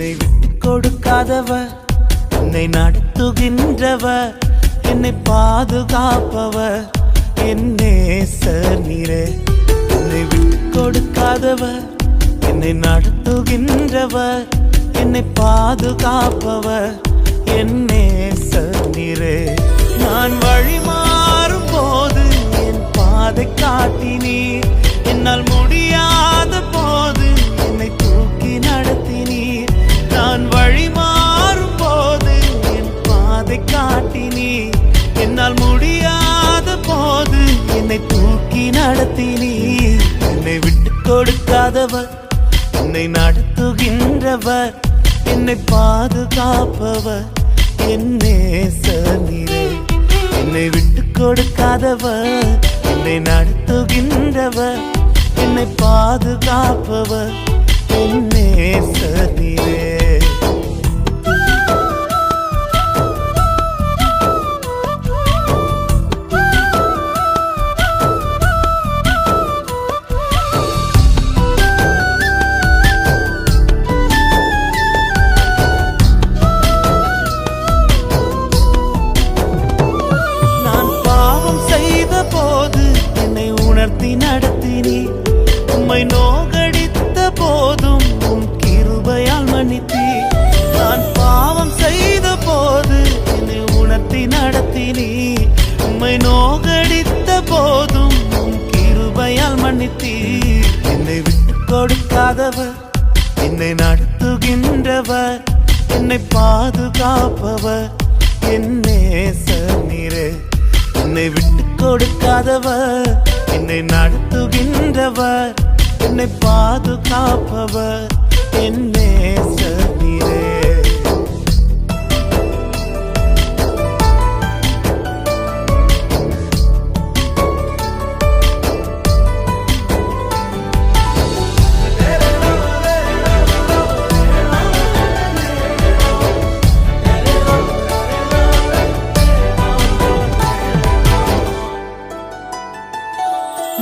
என்னை விட்டு கொடுக்காதவர் என்னை நடத்துகின்றவர். என்னை பாதுகாப்பவர். என்னே நீரே என்னை விட்டு கொடுக்காதவர் என்னை நடத்துகின்றவர். என்னை பாதுகாப்பவர். என்னே நீரே. நான் வழிமாறும் போது என் பாதை காட்டினீர். என்னால் காட்டினீர் என்னால் முடியாத போது என்னை தூக்கி நடத்தி நீ என்னை விட்டு கொடுக்காதவர் என்னை நடத்துகின்றவர் என்னை பாதுகாப்பவர் என் நேசர் என்னை விட்டு கொடுக்காதவர் என்னை நடத்துகின்றவர் என்னை பாதுகாப்பவர் என்னே நேசர் நீ உம்மை நோகடித்த போதும் கிருபையால் மன்னித்தி என்னை விட்டு கொடுக்காதவர் என்னை நடத்துகின்றவர் என்னை பாதுகாப்பவர் என் நேசர் என்னை விட்டு கொடுக்காதவர் என்னை நடத்துகின்றவர் என்னை பாதுகாப்பவர் என்